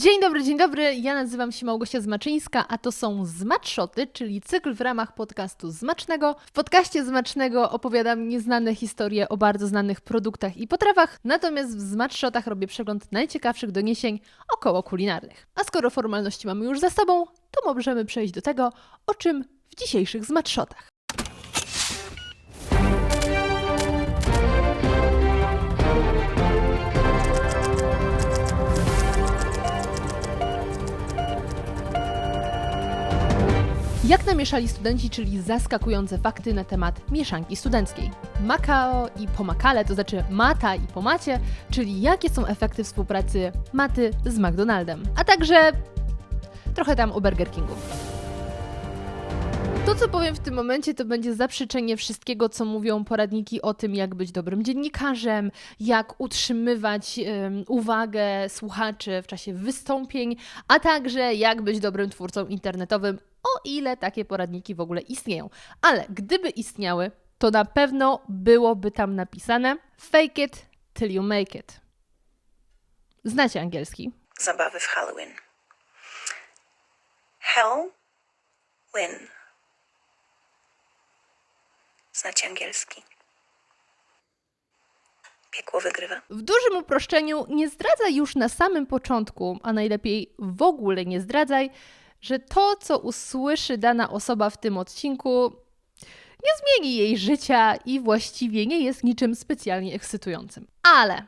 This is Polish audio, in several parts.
Dzień dobry, dzień dobry. Ja nazywam się Małgosia Zmaczyńska, a to są Zmatszoty, czyli cykl w ramach podcastu Zmacznego. W podcaście Zmacznego opowiadam nieznane historie o bardzo znanych produktach i potrawach, natomiast w Zmatszotach robię przegląd najciekawszych doniesień około kulinarnych. A skoro formalności mamy już za sobą, to możemy przejść do tego, o czym w dzisiejszych Zmatszotach. Jak namieszali studenci, czyli zaskakujące fakty na temat mieszanki studenckiej. Makao i pomakale, to znaczy mata i pomacie, czyli jakie są efekty współpracy maty z McDonaldem. A także trochę tam o Burger Kingu. To, co powiem w tym momencie, to będzie zaprzeczenie wszystkiego, co mówią poradniki o tym, jak być dobrym dziennikarzem, jak utrzymywać em, uwagę słuchaczy w czasie wystąpień, a także jak być dobrym twórcą internetowym, o ile takie poradniki w ogóle istnieją. Ale gdyby istniały, to na pewno byłoby tam napisane fake it till you make it. Znacie angielski? Zabawy w Halloween. Hell win. Znacie angielski? Piekło wygrywa. W dużym uproszczeniu nie zdradzaj już na samym początku, a najlepiej w ogóle nie zdradzaj, że to, co usłyszy dana osoba w tym odcinku, nie zmieni jej życia i właściwie nie jest niczym specjalnie ekscytującym. Ale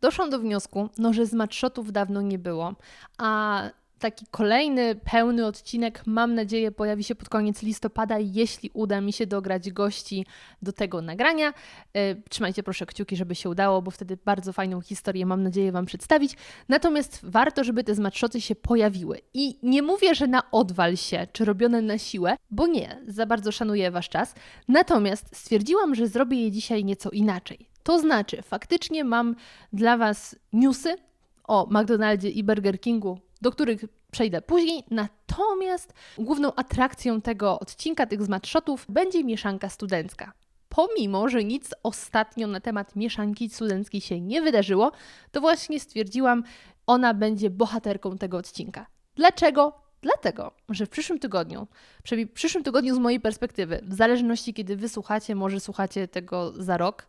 doszłam do wniosku, no, że z matshotów dawno nie było, a taki kolejny, pełny odcinek, mam nadzieję, pojawi się pod koniec listopada, jeśli uda mi się dograć gości do tego nagrania. E, Trzymajcie proszę kciuki, żeby się udało, bo wtedy bardzo fajną historię mam nadzieję Wam przedstawić. Natomiast warto, żeby te zmatszoty się pojawiły. I nie mówię, że na odwal się, czy robione na siłę, bo nie, za bardzo szanuję Wasz czas. Natomiast stwierdziłam, że zrobię je dzisiaj nieco inaczej. To znaczy, faktycznie mam dla Was newsy o McDonaldzie i Burger Kingu, do których przejdę później. Natomiast główną atrakcją tego odcinka, tych zmatshotów, będzie mieszanka studencka. Pomimo, że nic ostatnio na temat mieszanki studenckiej się nie wydarzyło, to właśnie stwierdziłam, ona będzie bohaterką tego odcinka. Dlaczego? Dlatego, że w przyszłym tygodniu, przynajmniej w przyszłym tygodniu z mojej perspektywy, w zależności kiedy wysłuchacie, może słuchacie tego za rok,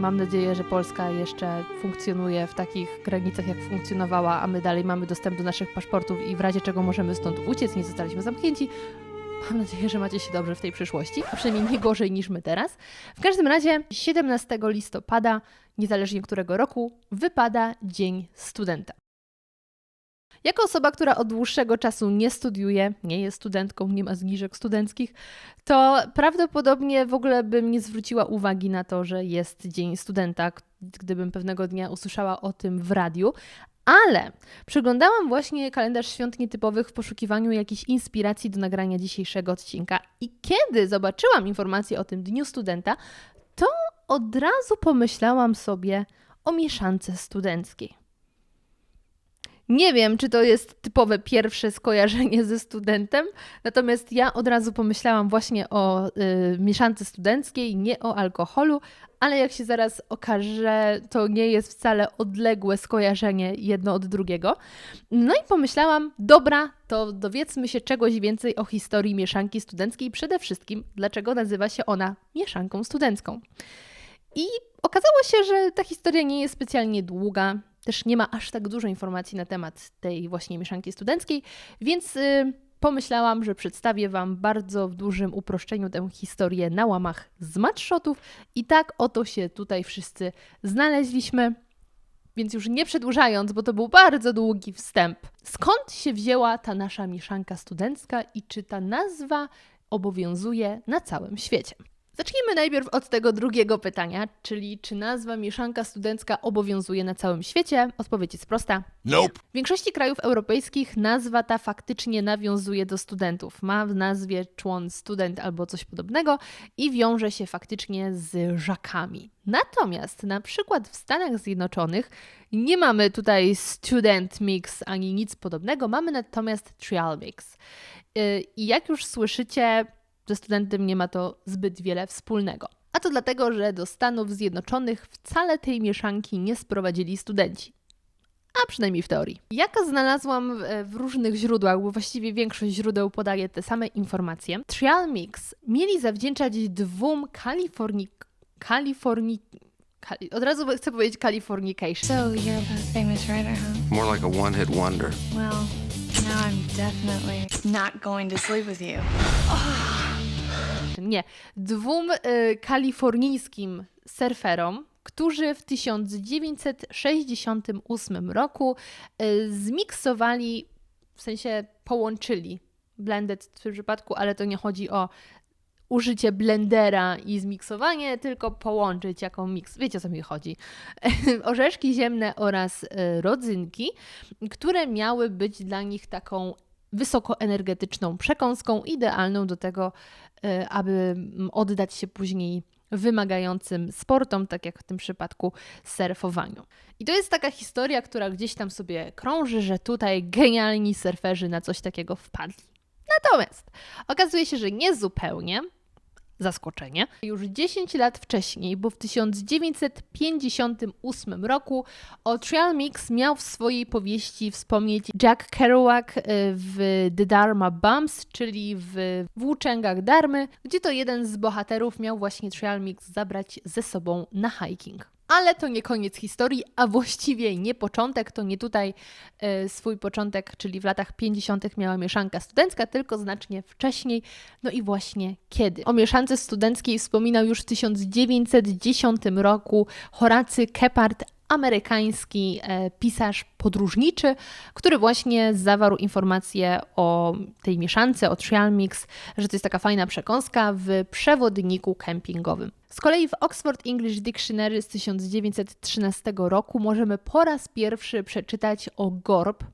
Mam nadzieję, że Polska jeszcze funkcjonuje w takich granicach, jak funkcjonowała, a my dalej mamy dostęp do naszych paszportów i w razie czego możemy stąd uciec, nie zostaliśmy zamknięci. Mam nadzieję, że macie się dobrze w tej przyszłości, a przynajmniej nie gorzej niż my teraz. W każdym razie 17 listopada, niezależnie którego roku, wypada Dzień Studenta. Jako osoba, która od dłuższego czasu nie studiuje, nie jest studentką, nie ma zniżek studenckich, to prawdopodobnie w ogóle bym nie zwróciła uwagi na to, że jest Dzień Studenta, gdybym pewnego dnia usłyszała o tym w radiu. Ale przeglądałam właśnie kalendarz świąt nietypowych w poszukiwaniu jakiejś inspiracji do nagrania dzisiejszego odcinka. I kiedy zobaczyłam informację o tym Dniu Studenta, to od razu pomyślałam sobie o mieszance studenckiej. Nie wiem, czy to jest typowe pierwsze skojarzenie ze studentem, natomiast ja od razu pomyślałam właśnie o y, mieszance studenckiej, nie o alkoholu, ale jak się zaraz okaże, to nie jest wcale odległe skojarzenie jedno od drugiego. No i pomyślałam, dobra, to dowiedzmy się czegoś więcej o historii mieszanki studenckiej, przede wszystkim dlaczego nazywa się ona mieszanką studencką. I okazało się, że ta historia nie jest specjalnie długa, też nie ma aż tak dużo informacji na temat tej właśnie mieszanki studenckiej, więc y, pomyślałam, że przedstawię Wam bardzo w dużym uproszczeniu tę historię na łamach z matshotów i tak oto się tutaj wszyscy znaleźliśmy. Więc już nie przedłużając, bo to był bardzo długi wstęp, skąd się wzięła ta nasza mieszanka studencka i czy ta nazwa obowiązuje na całym świecie? Zacznijmy najpierw od tego drugiego pytania, czyli czy nazwa mieszanka studencka obowiązuje na całym świecie? Odpowiedź jest prosta. Nope. W większości krajów europejskich nazwa ta faktycznie nawiązuje do studentów. Ma w nazwie człon student albo coś podobnego i wiąże się faktycznie z żakami. Natomiast na przykład w Stanach Zjednoczonych nie mamy tutaj student mix ani nic podobnego, mamy natomiast trial mix. Yy, I jak już słyszycie, ze studentem nie ma to zbyt wiele wspólnego. A to dlatego, że do Stanów Zjednoczonych wcale tej mieszanki nie sprowadzili studenci. a przynajmniej w teorii. Jak znalazłam w, różnych źródłach, bo właściwie większość źródeł podaje te same informacje, Trial Mix mieli zawdzięczać dwóm Kaliforni... Kaliforni... Kali... Od razu chcę powiedzieć Californication. So you're a famous writer, huh? More like a one hit wonder. Well, now I'm definitely not going to sleep with you. Nie, dwóm y, kalifornijskim surferom, którzy w 1968 roku y, zmiksowali, w sensie połączyli, blended w tym przypadku, ale to nie chodzi o użycie blendera i zmiksowanie, tylko połączyć jako miks. Wiecie o co mi chodzi. Orzeszki ziemne oraz y, rodzynki, które miały być dla nich taką wysokoenergetyczną przekąską, idealną do tego, aby mm, oddać się później wymagającym sportom, tak jak w tym przypadku surfowaniu. I to jest taka historia, która gdzieś tam sobie krąży, że tutaj genialni surferzy na coś takiego wpadli. Natomiast okazuje się, że nie zupełnie. Zaskoczenie. Już 10 lat wcześniej, bo w 1958 roku o Trial Mix miał w swojej powieści wspomnieć Jack Kerouac y, w The Dharma Bumps, czyli w Włóczęgach Darmy, gdzie to jeden z bohaterów miał właśnie Trial Mix zabrać ze sobą na hiking. Ale to nie koniec historii, a właściwie nie początek, to nie tutaj e, swój początek, czyli w latach 50. miała mieszanka studencka, tylko znacznie wcześniej. No i właśnie kiedy? O mieszance studenckiej wspominał już w 1910 roku Horacy Kephart, amerykański e, pisarz podróżniczy, który właśnie zawarł informację o tej mieszance, o trial mix, że to jest taka fajna przekąska w przewodniku kempingowym. Z kolei w Oxford English Dictionary z 1913 roku możemy po raz pierwszy przeczytać o gorb,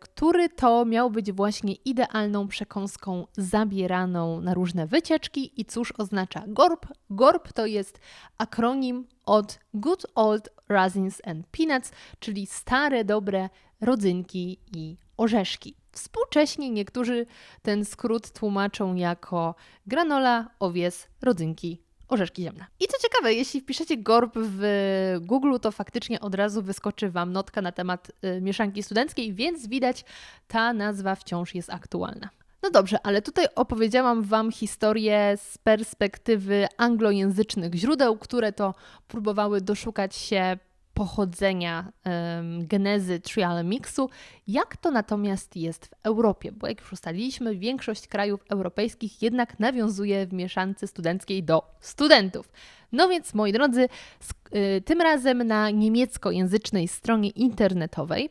który to miał być właśnie idealną przekąską zabieraną na różne wycieczki. I cóż oznacza gorb? Gorb to jest akronim od Good Old Raisins and Peanuts, czyli stare, dobre rodzynki i orzeszki. Współcześnie niektórzy ten skrót tłumaczą jako granola, owies, rodzynki, orzeszki ziemne. I co ciekawe, jeśli wpiszecie gorb w Google, to faktycznie od razu wyskoczy Wam notka na temat y, mieszanki studenckiej, więc widać, ta nazwa wciąż jest aktualna. No dobrze, ale tutaj opowiedziałam Wam historię z perspektywy anglojęzycznych źródeł, które to próbowały doszukać się pochodzenia em, genezy trial mixu, jak to natomiast jest w Europie, bo jak już ustaliliśmy, większość krajów europejskich jednak nawiązuje w mieszance studenckiej do studentów. No więc, moi drodzy, y, tym razem na niemieckojęzycznej stronie internetowej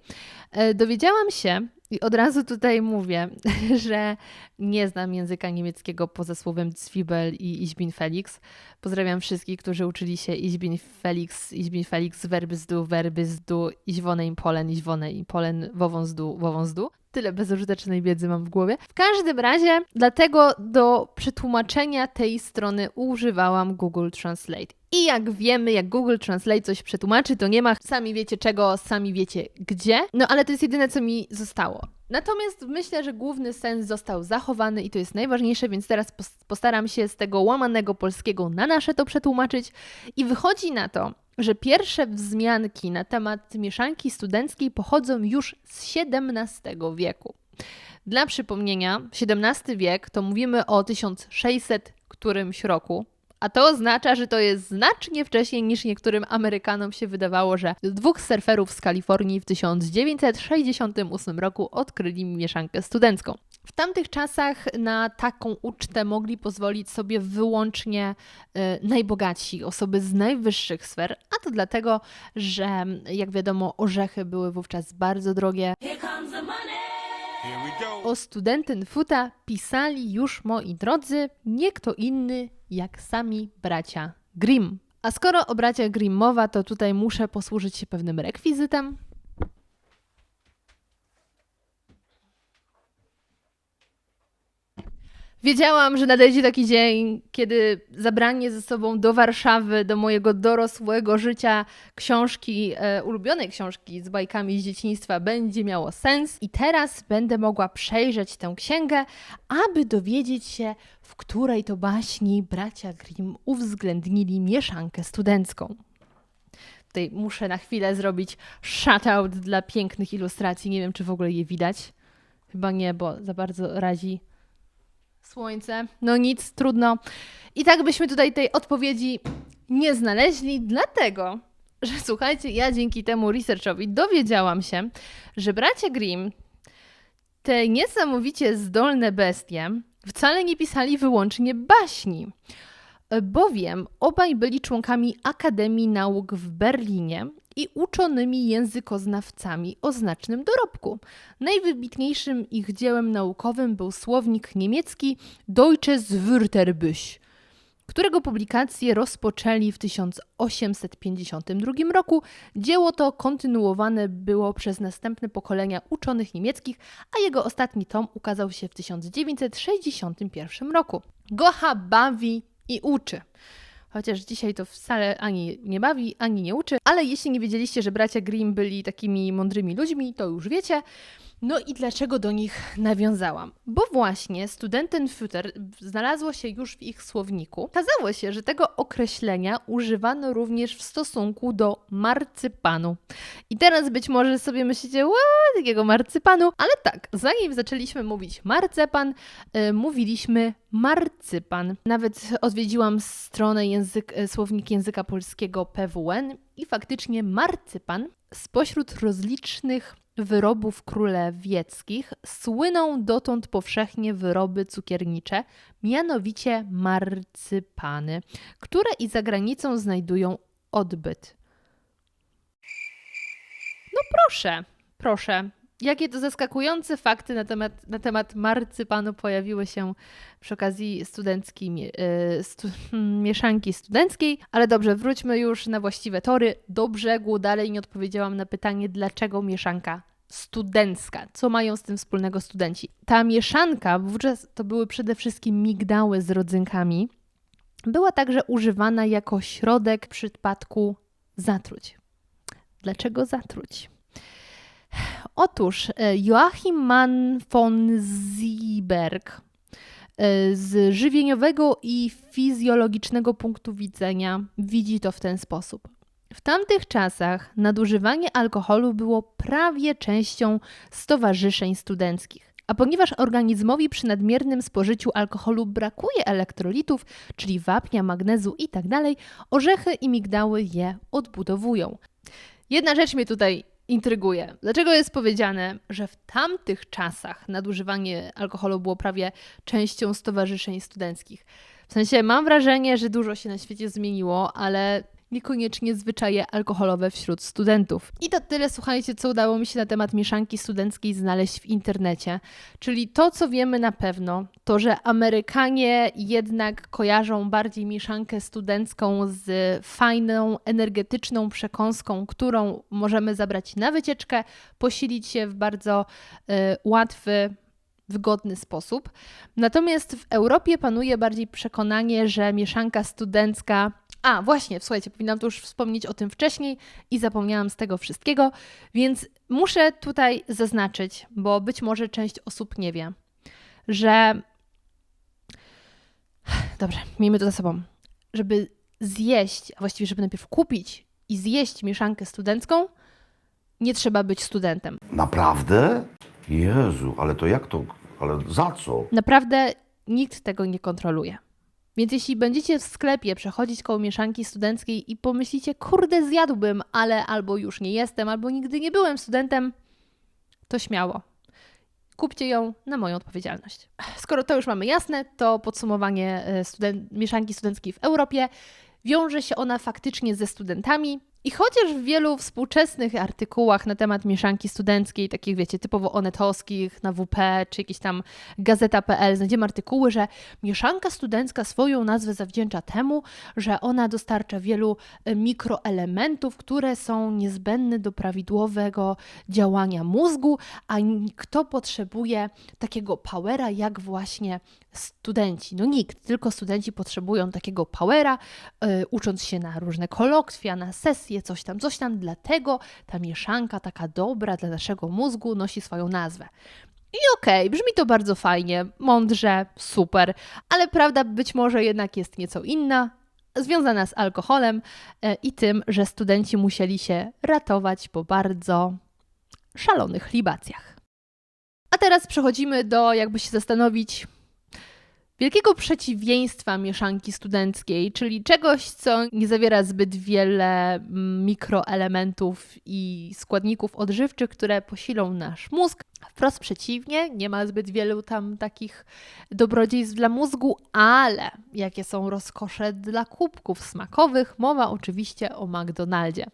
e, dowiedziałam się, i od razu tutaj mówię, że nie znam języka niemieckiego poza słowem Zwiebel i Ich bin Felix. Pozdrawiam wszystkich, którzy uczyli się Ich bin Felix, Ich bin Felix, verbis du, verbis du, Ich wohne in Polen, Ich wohne in Polen, wowąs du, du. Tyle bezużytecznej wiedzy mam w głowie. W każdym razie, dlatego do przetłumaczenia tej strony używałam Google Translate. I jak wiemy, jak Google Translate coś przetłumaczy, to nie ma sami wiecie czego, sami wiecie gdzie. No ale to jest jedyne, co mi zostało. Natomiast myślę, że główny sens został zachowany i to jest najważniejsze, więc teraz pos- postaram się z tego łamanego polskiego na nasze to przetłumaczyć. I wychodzi na to, że pierwsze wzmianki na temat mieszanki studenckiej pochodzą już z XVII wieku. Dla przypomnienia, XVII wiek to mówimy o 1600 którymś roku, a to oznacza, że to jest znacznie wcześniej niż niektórym Amerykanom się wydawało, że dwóch surferów z Kalifornii w 1968 roku odkryli mieszankę studencką. W tamtych czasach na taką ucztę mogli pozwolić sobie wyłącznie e, najbogatsi, osoby z najwyższych sfer, a to dlatego, że jak wiadomo, orzechy były wówczas bardzo drogie. O studenten Futa pisali już, moi drodzy, nie kto inny jak sami bracia Grimm. A skoro o braciach Grimm mowa, to tutaj muszę posłużyć się pewnym rekwizytem. Wiedziałam, że nadejdzie taki dzień, kiedy zabranie ze sobą do Warszawy, do mojego dorosłego życia książki, e, ulubionej książki z bajkami z dzieciństwa będzie miało sens. I teraz będę mogła przejrzeć tę księgę, aby dowiedzieć się, w której to baśni bracia Grimm uwzględnili mieszankę studencką. Tutaj muszę na chwilę zrobić shoutout dla pięknych ilustracji. Nie wiem, czy w ogóle je widać. Chyba nie, bo za bardzo razi słońce. No nic, trudno. I tak byśmy tutaj tej odpowiedzi nie znaleźli, dlatego, że słuchajcie, ja dzięki temu researchowi dowiedziałam się, że bracia Grimm, te niesamowicie zdolne bestie, wcale nie pisali wyłącznie baśni, bowiem obaj byli członkami Akademii Nauk w Berlinie i uczonymi językoznawcami o znacznym dorobku. Najwybitniejszym ich dziełem naukowym był słownik niemiecki Deutsches Wörterbuch, którego publikację rozpoczęli w 1852 roku. Dzieło to kontynuowane było przez następne pokolenia uczonych niemieckich, a jego ostatni tom ukazał się w 1961 roku. Gocha bawi i uczy. Chociaż dzisiaj to wcale ani nie bawi, ani nie uczy, ale jeśli nie wiedzieliście, że bracia Grimm byli takimi mądrymi ludźmi, to już wiecie. No i dlaczego do nich nawiązałam? Bo właśnie Studentenfutter znalazło się już w ich słowniku. Okazało się, że tego określenia używano również w stosunku do marcypanu. I teraz być może sobie myślicie, what, jakiego marcypanu? Ale tak, zanim zaczęliśmy mówić marcepan, y, mówiliśmy marcypan. Nawet odwiedziłam stronę język, y, słownik języka polskiego PWN i faktycznie marcypan spośród rozlicznych wyrobów królewieckich słyną dotąd powszechnie wyroby cukiernicze, mianowicie marcypany, które i za granicą znajdują odbyt. No proszę, proszę. Jakie to zaskakujące fakty na temat, na temat marcypanu pojawiły się przy okazji studenckiej, e, stu, hmm, mieszanki studenckiej. Ale dobrze, wróćmy już na właściwe tory. Do brzegu dalej nie odpowiedziałam na pytanie, dlaczego mieszanka studencka. Co mają z tym wspólnego studenci? Ta mieszanka, wówczas to były przede wszystkim migdały z rodzynkami, była także używana jako środek w przypadku zatruć. Dlaczego zatruć? Otóż e, Joachim Mann von Zieberg e, z żywieniowego i fizjologicznego punktu widzenia widzi to w ten sposób. W tamtych czasach nadużywanie alkoholu było prawie częścią stowarzyszeń studenckich. A ponieważ organizmowi przy nadmiernym spożyciu alkoholu brakuje elektrolitów, czyli wapnia, magnezu itd., orzechy i migdały je odbudowują. Jedna rzecz mnie tutaj intryguje. Dlaczego jest powiedziane, że w tamtych czasach nadużywanie alkoholu było prawie częścią stowarzyszeń studenckich? W sensie mam wrażenie, że dużo się na świecie zmieniło, ale niekoniecznie zwyczaje alkoholowe wśród studentów. I to tyle, słuchajcie, co udało mi się na temat mieszanki studenckiej znaleźć w internecie. Czyli to, co wiemy na pewno, to że Amerykanie jednak kojarzą bardziej mieszankę studencką z fajną, energetyczną przekąską, którą możemy zabrać na wycieczkę, posilić się w bardzo y, łatwy, wygodny sposób. Natomiast w Europie panuje bardziej przekonanie, że mieszanka studencka. A, właśnie, słuchajcie, powinnam tu już wspomnieć o tym wcześniej i zapomniałam z tego wszystkiego, więc muszę tutaj zaznaczyć, bo być może część osób nie wie, że. Dobrze, miejmy to za sobą. Żeby zjeść, a właściwie, żeby najpierw kupić i zjeść mieszankę studencką, nie trzeba być studentem. Naprawdę? Jezu, ale to jak to? Ale za co? Naprawdę nikt tego nie kontroluje. Więc jeśli będziecie w sklepie przechodzić koło mieszanki studenckiej i pomyślicie, kurde, zjadłbym, ale albo już nie jestem, albo nigdy nie byłem studentem, to śmiało. Kupcie ją na moją odpowiedzialność. Skoro to już mamy jasne, to podsumowanie e, studen- mieszanki studenckiej w Europie. Wiąże się ona faktycznie ze studentami. I chociaż w wielu współczesnych artykułach na temat mieszanki studenckiej, takich wiecie, typowo onetowskich, na WP czy jakieś tam gazeta.pl, znajdziemy artykuły, że mieszanka studencka swoją nazwę zawdzięcza temu, że ona dostarcza wielu e, mikroelementów, które są niezbędne do prawidłowego działania mózgu, a kto potrzebuje takiego powera jak właśnie studenci. No nikt, tylko studenci potrzebują takiego powera, y, ucząc się na różne kolokwia, na sesje, coś tam, coś tam. Dlatego ta mieszanka taka dobra dla naszego mózgu nosi swoją nazwę. I okej, brzmi to bardzo fajnie, mądrze, super, ale prawda być może jednak jest nieco inna. związana z alkoholem e, i tym, że studenci musieli się ratować po bardzo szalonych libacjach. A teraz przechodzimy do, jakby się zastanowić, wielkiego przeciwieństwa mieszanki studenckiej, czyli czegoś, co nie zawiera zbyt wiele mm, mikroelementów i składników odżywczych, które posilą nasz mózg. Wprost przeciwnie, nie ma zbyt wielu tam takich dobrodziejstw dla mózgu, ale jakie są rozkosze dla kubków smakowych? Mowa oczywiście o McDonaldzie.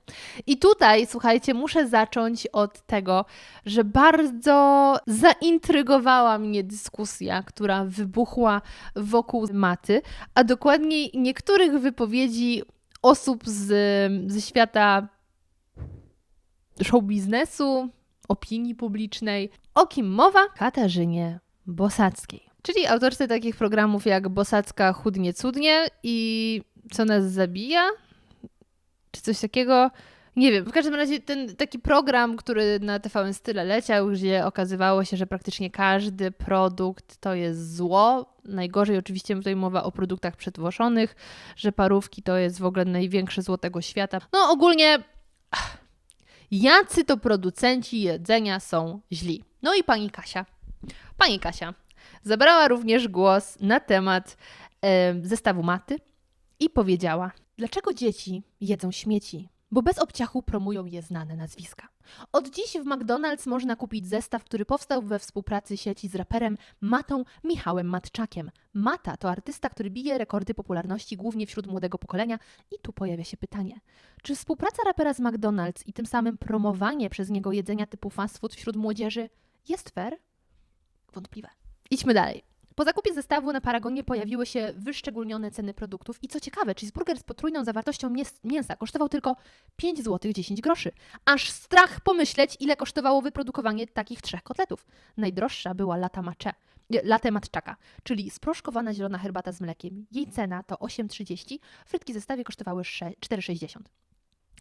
I tutaj, słuchajcie, muszę zacząć od tego, że bardzo zaintrygowała mnie dyskusja, która wybuchła wokół maty, a dokładniej niektórych wypowiedzi osób z, ze świata show biznesu, opinii publicznej. O kim mowa? Katarzynie Bosackiej. Czyli autorce takich programów jak Bosacka chudnie cudnie i Co nas zabija? Czy coś takiego? Nie wiem, w każdym razie ten taki program, który na TVN Style leciał, gdzie okazywało się, że praktycznie każdy produkt to jest zło. Najgorzej oczywiście tutaj mowa o produktach przetworzonych, że parówki to jest w ogóle największe zło tego świata. No ogólnie jacy to producenci jedzenia są źli. No i pani Kasia. Pani Kasia zabrała również głos na temat e, zestawu maty i powiedziała: Dlaczego dzieci jedzą śmieci? Bo bez obciachu promują je znane nazwiska. Od dziś w McDonald's można kupić zestaw, który powstał we współpracy sieci z raperem Matą Michałem Matczakiem. Mata to artysta, który bije rekordy popularności głównie wśród młodego pokolenia. I tu pojawia się pytanie: czy współpraca rapera z McDonald's i tym samym promowanie przez niego jedzenia typu fast food wśród młodzieży jest fair? Wątpliwe. Idźmy dalej. Po zakupie zestawu na Paragonie pojawiły się wyszczególnione ceny produktów i co ciekawe, cheeseburger z potrójną zawartością mięs- mięsa kosztował tylko 5 zł 10 groszy. Aż strach pomyśleć, ile kosztowało wyprodukowanie takich trzech kotletów. Najdroższa była lata macze, matczaka, czyli sproszkowana zielona herbata z mlekiem. Jej cena to 8,30, frytki zestawie kosztowały sze- 4,60.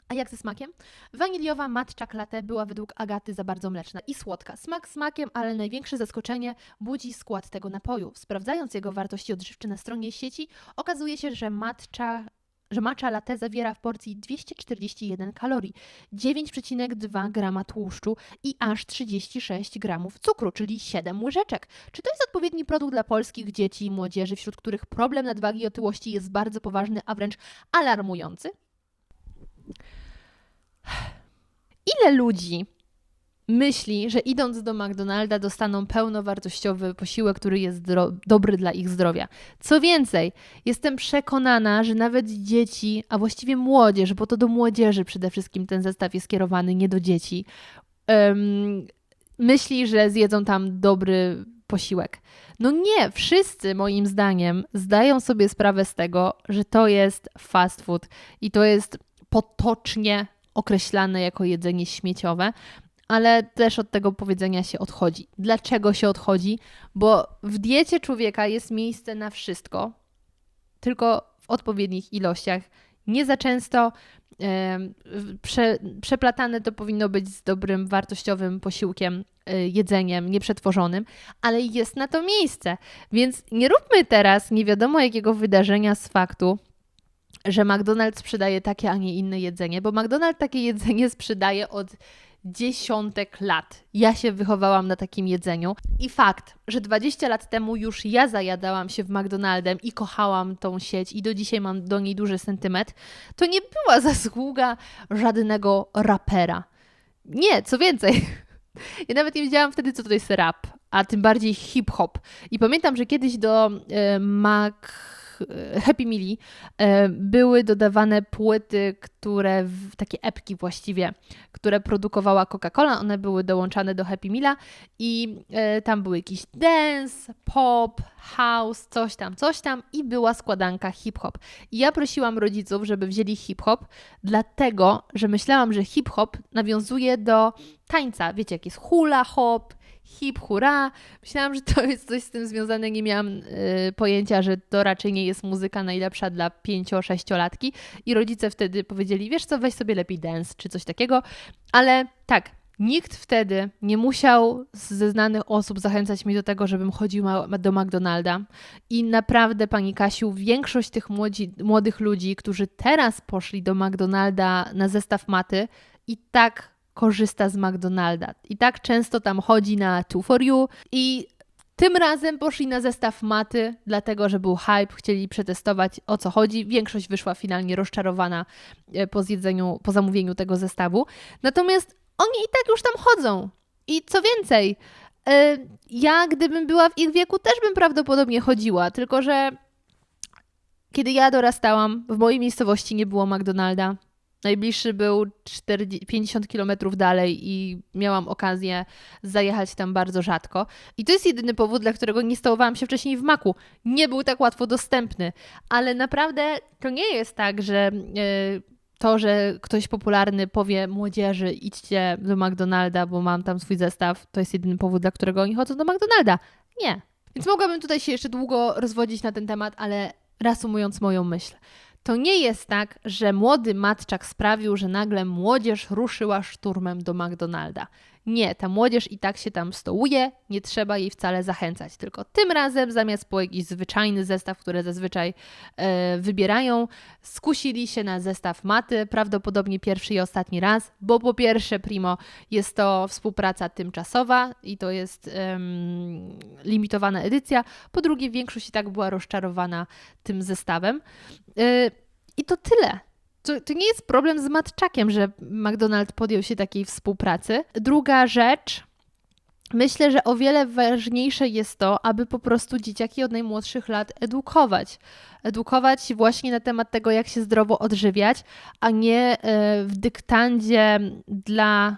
A jak ze smakiem? Waniliowa matcha latte była według Agaty za bardzo mleczna i słodka. Smak smakiem, ale największe zaskoczenie budzi skład tego napoju. Sprawdzając jego wartości odżywcze na stronie sieci, okazuje się, że matcha że matcha latte zawiera w porcji 241 kalorii, 9,2 grama tłuszczu i aż 36 gramów cukru, czyli 7 łyżeczek. Czy to jest odpowiedni produkt dla polskich dzieci i młodzieży, wśród których problem nadwagi i otyłości jest bardzo poważny, a wręcz alarmujący? Ile ludzi myśli, że idąc do McDonalda dostaną pełnowartościowy posiłek, który jest dobry dla ich zdrowia? Co więcej, jestem przekonana, że nawet dzieci, a właściwie młodzież, bo to do młodzieży przede wszystkim ten zestaw jest kierowany, nie do dzieci, em, myśli, że zjedzą tam dobry posiłek. No nie, wszyscy moim zdaniem zdają sobie sprawę z tego, że to jest fast food i to jest potocznie określane jako jedzenie śmieciowe, ale też od tego powiedzenia się odchodzi. Dlaczego się odchodzi? Bo w diecie człowieka jest miejsce na wszystko, tylko w odpowiednich ilościach. Nie za często prze, przeplatane to powinno być z dobrym, wartościowym posiłkiem, y, jedzeniem nieprzetworzonym, ale jest na to miejsce. Więc nie róbmy teraz nie wiadomo jakiego wydarzenia z faktu, że McDonald's sprzedaje takie, a nie inne jedzenie, bo McDonald's takie jedzenie sprzedaje od dziesiątek lat. Ja się wychowałam na takim jedzeniu i fakt, że 20 lat temu już ja zajadałam się w McDonaldem i kochałam tą sieć i do dzisiaj mam do niej duży sentyment, to nie była zasługa żadnego rapera. Nie, co więcej, ja nawet nie wiedziałam wtedy, co to jest rap, a tym bardziej hip-hop. I pamiętam, że kiedyś do e, Mac e, Happy Meali e, były dodawane płyty, które, takie epki właściwie, które produkowała Coca-Cola. One były dołączane do Happy Meala i e, tam był jakiś dance, pop, house, coś tam, coś tam i była składanka hip-hop. I ja prosiłam rodziców, żeby wzięli hip-hop, dlatego, że myślałam, że hip-hop nawiązuje do tańca. Wiecie, jak jest hula hop, hip hura. Myślałam, że to jest coś z tym związane. Nie miałam y, pojęcia, że to raczej nie jest muzyka najlepsza dla 5-6-latki. I rodzice wtedy powiedzieli, wiesz co, weź sobie lepiej dance czy coś takiego. Ale tak, Nikt wtedy nie musiał ze znanych osób zachęcać mnie do tego, żebym chodziła do McDonalda. I naprawdę, Pani Kasiu, większość tych młodzi, młodych ludzi, którzy teraz poszli do McDonalda na zestaw maty, i tak korzysta z McDonalda. I tak często tam chodzi na 2 for you i tym razem poszli na zestaw maty, dlatego że był hype, chcieli przetestować o co chodzi. Większość wyszła finalnie rozczarowana e, po zjedzeniu, po zamówieniu tego zestawu. Natomiast oni i tak już tam chodzą. I co więcej, e, ja gdybym była w ich wieku, też bym prawdopodobnie chodziła, tylko że kiedy ja dorastałam, w mojej miejscowości nie było McDonalda. Najbliższy był 40, 50 km dalej i miałam okazję zajechać tam bardzo rzadko. I to jest jedyny powód, dla którego nie stołowałam się wcześniej w maku. Nie był tak łatwo dostępny, ale naprawdę to nie jest tak, że e, to, że ktoś popularny powie młodzieży idźcie do McDonalda, bo mam tam swój zestaw, to jest jedyny powód, dla którego oni chodzą do McDonalda. Nie. Więc mogłabym tutaj się jeszcze długo rozwodzić na ten temat, ale reasumując moją myśl. To nie jest tak, że młody matczak sprawił, że nagle młodzież ruszyła szturmem do McDonalda. Nie, ta młodzież i tak się tam stołuje, nie trzeba jej wcale zachęcać. Tylko tym razem zamiast po jakiś zwyczajny zestaw, który zazwyczaj e, wybierają, skusili się na zestaw maty, prawdopodobnie pierwszy i ostatni raz, bo po pierwsze, primo, jest to współpraca tymczasowa i to jest limitowana edycja. Po drugie, większość i tak była rozczarowana tym zestawem. E, I to tyle. To, to nie jest problem z matczakiem, że McDonald's podjął się takiej współpracy. Druga rzecz, myślę, że o wiele ważniejsze jest to, aby po prostu dzieciaki od najmłodszych lat edukować. Edukować właśnie na temat tego, jak się zdrowo odżywiać, a nie e, w dyktandzie dla.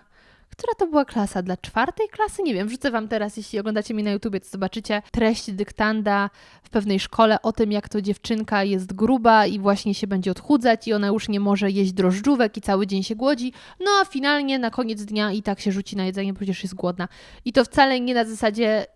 Która to była klasa? Dla czwartej klasy? Nie wiem, wrzucę Wam teraz, jeśli oglądacie mnie na YouTubie, to zobaczycie treść dyktanda w pewnej szkole o tym, jak to dziewczynka jest gruba i właśnie się będzie odchudzać i ona już nie może jeść drożdżówek i cały dzień się głodzi, no a finalnie na koniec dnia i tak się rzuci na jedzenie, przecież jest głodna. I to wcale nie na zasadzie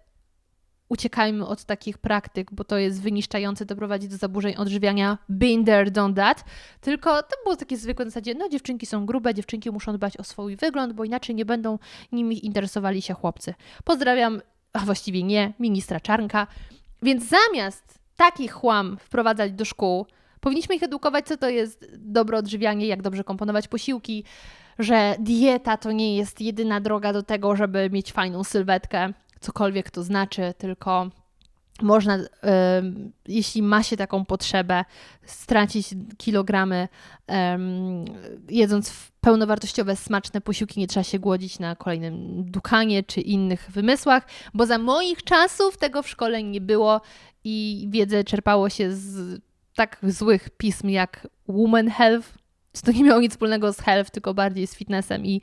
uciekajmy od takich praktyk, bo to jest wyniszczające, doprowadzi do zaburzeń odżywiania, been there, done that, tylko to było takie zwykłe na zasadzie, no dziewczynki są grube, dziewczynki muszą dbać o swój wygląd, bo inaczej nie będą nimi interesowali się chłopcy. Pozdrawiam, a właściwie nie, ministra Czarnka. Więc zamiast takich chłam wprowadzać do szkół, powinniśmy ich edukować, co to jest dobre odżywianie, jak dobrze komponować posiłki, że dieta to nie jest jedyna droga do tego, żeby mieć fajną sylwetkę, cokolwiek to znaczy, tylko można, y, jeśli ma się taką potrzebę, stracić kilogramy, jedząc pełnowartościowe, smaczne posiłki, nie trzeba się głodzić na kolejnym dukanie czy innych wymysłach, bo za moich czasów tego w szkole nie było i wiedzę czerpało się z tak złych pism jak Woman Health, to nie miało nic wspólnego z health, tylko bardziej z fitnessem i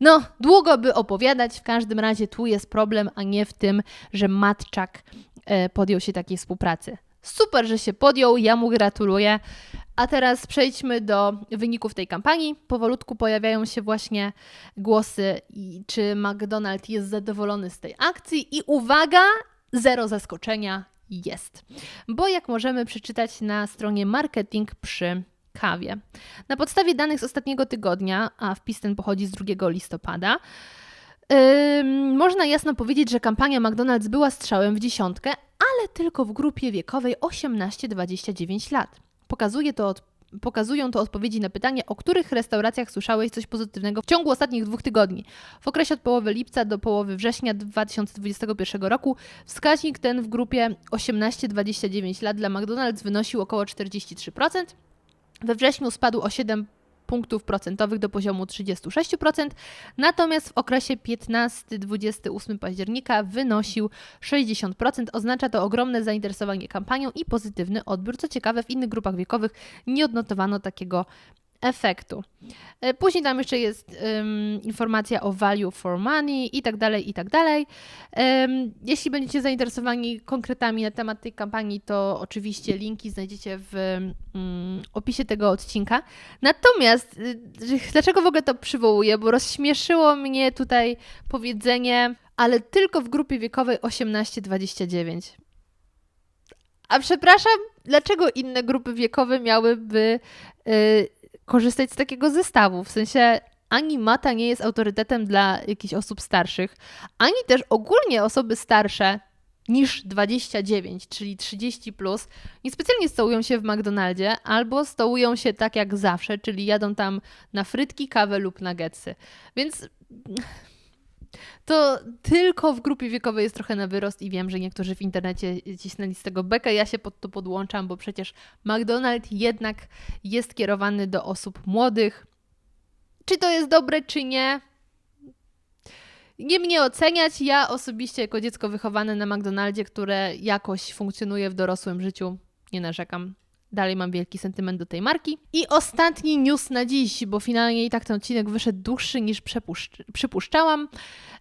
no, długo by opowiadać, w każdym razie tu jest problem, a nie w tym, że Matczak e, podjął się takiej współpracy. Super, że się podjął, ja mu gratuluję. A teraz przejdźmy do wyników tej kampanii. Powolutku pojawiają się właśnie głosy, czy McDonald jest zadowolony z tej akcji. I uwaga, zero zaskoczenia jest. Bo jak możemy przeczytać na stronie marketing przy kawie. Na podstawie danych z ostatniego tygodnia, a wpis ten pochodzi z 2 listopada, można jasno powiedzieć, że kampania McDonald's była strzałem w dziesiątkę, ale tylko w grupie wiekowej 18-29 lat. Pokazuje to od, pokazują to odpowiedzi na pytanie, o których restauracjach słyszałeś coś pozytywnego w ciągu ostatnich dwóch tygodni. W okresie od połowy lipca do połowy września 2021 roku wskaźnik ten w grupie 18-29 lat dla McDonald's wynosił około 43%. We wrześniu spadł o 7 punktów procentowych do poziomu 36%, natomiast w okresie 15-28 października wynosił 60%. Oznacza to ogromne zainteresowanie kampanią i pozytywny odbiór. Co ciekawe, w innych grupach wiekowych nie odnotowano takiego efektu. E, Później tam jeszcze jest ym, informacja o value for money i tak dalej, i tak dalej. Ym, jeśli będziecie zainteresowani konkretami na temat tej kampanii, to oczywiście linki znajdziecie w ym, opisie tego odcinka. Natomiast y, dlaczego w ogóle to przywołuję? Bo rozśmieszyło mnie tutaj powiedzenie, ale tylko w grupie wiekowej 18-29. A przepraszam, dlaczego inne grupy wiekowe miałyby y, korzystać z takiego zestawu? W sensie, ani Mata nie jest autorytetem dla jakichś osób starszych, ani też ogólnie osoby starsze niż 29, czyli 30 plus, niespecjalnie stołują się w McDonaldzie albo stołują się tak jak zawsze, czyli jadą tam na frytki, kawę lub nuggetsy. Więc to tylko w grupie wiekowej jest trochę na wyrost i wiem, że niektórzy w internecie cisnęli z tego bekę. Ja się pod to podłączam, bo przecież McDonald's jednak jest kierowany do osób młodych. Czy to jest dobre, czy nie? Nie mnie oceniać. Ja osobiście, jako dziecko wychowane na McDonaldzie, które jakoś funkcjonuje w dorosłym życiu, nie narzekam. Dalej mam wielki sentyment do tej marki. I ostatni news na dziś, bo finalnie i tak ten odcinek wyszedł dłuższy niż przypuszczałam.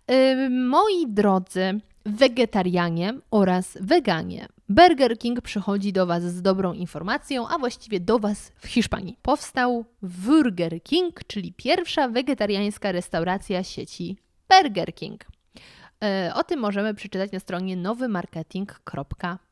Yy, moi drodzy wegetarianie oraz weganie, Burger King przychodzi do Was z dobrą informacją, a właściwie do Was w Hiszpanii. Powstał Burger King, czyli pierwsza wegetariańska restauracja sieci Burger King. E, O tym możemy przeczytać na stronie nowymarketing.pl.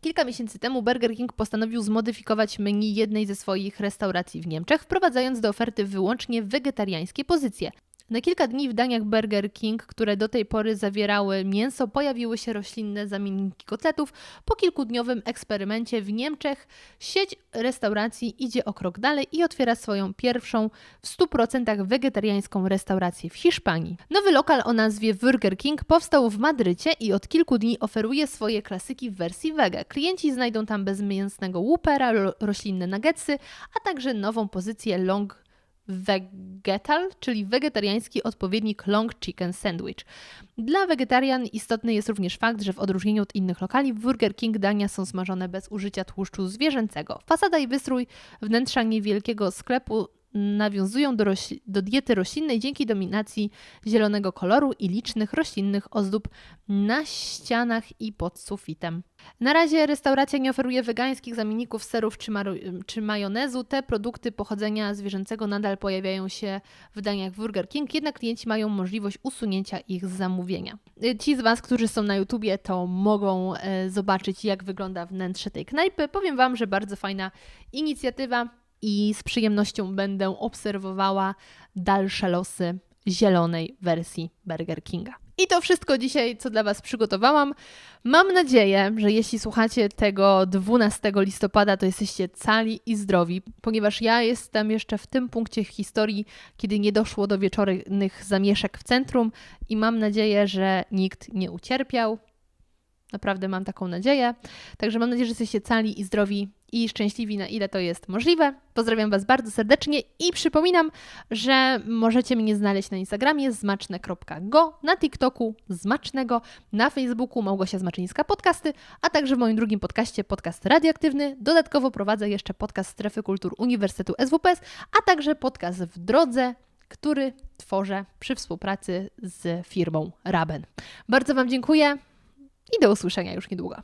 Kilka miesięcy temu Burger King postanowił zmodyfikować menu jednej ze swoich restauracji w Niemczech, wprowadzając do oferty wyłącznie wegetariańskie pozycje. Na kilka dni w daniach Burger King, które do tej pory zawierały mięso, pojawiły się roślinne zamienniki kotletów. Po kilkudniowym eksperymencie w Niemczech sieć restauracji idzie o krok dalej i otwiera swoją pierwszą w 100% wegetariańską restaurację w Hiszpanii. Nowy lokal o nazwie Burger King powstał w Madrycie i od kilku dni oferuje swoje klasyki w wersji wege. Klienci znajdą tam bezmięsnego ro- roślinne nuggetsy, a także nową pozycję long vegetal, czyli wegetariański odpowiednik long chicken sandwich. Dla wegetarian istotny jest również fakt, że w odróżnieniu od innych lokali w Burger King dania są smażone bez użycia tłuszczu zwierzęcego. Fasada i wystrój wnętrza niewielkiego sklepu nawiązują do, do diety roślinnej dzięki dominacji zielonego koloru i licznych roślinnych ozdób na ścianach i pod sufitem. Na razie restauracja nie oferuje wegańskich zamienników serów czy, czy majonezu. Te produkty pochodzenia zwierzęcego nadal pojawiają się w daniach Burger King, jednak klienci mają możliwość usunięcia ich z zamówienia. Y, Ci z Was, którzy są na YouTubie, to mogą e, zobaczyć, jak wygląda wnętrze tej knajpy. Powiem Wam, że bardzo fajna inicjatywa i z przyjemnością będę obserwowała dalsze losy zielonej wersji Burger Kinga. I to wszystko dzisiaj, co dla Was przygotowałam. Mam nadzieję, że jeśli słuchacie tego 12 listopada, to jesteście cali i zdrowi, ponieważ ja jestem jeszcze w tym punkcie w historii, kiedy nie doszło do wieczornych zamieszek w centrum i mam nadzieję, że nikt nie ucierpiał. Naprawdę mam taką nadzieję. Także mam nadzieję, że jesteście cali i zdrowi i szczęśliwi, na ile to jest możliwe. Pozdrawiam Was bardzo serdecznie i przypominam, że możecie mnie znaleźć na Instagramie zmaczne.go, na TikToku zmacznego, na Facebooku Małgosia Zmaczyńska Podcasty, a także w moim drugim podcaście Podcast Radioaktywny. Dodatkowo prowadzę jeszcze podcast Strefy Kultur Uniwersytetu SWPS, a także podcast W Drodze, który tworzę przy współpracy z firmą Raben. Bardzo Wam dziękuję i do usłyszenia już niedługo.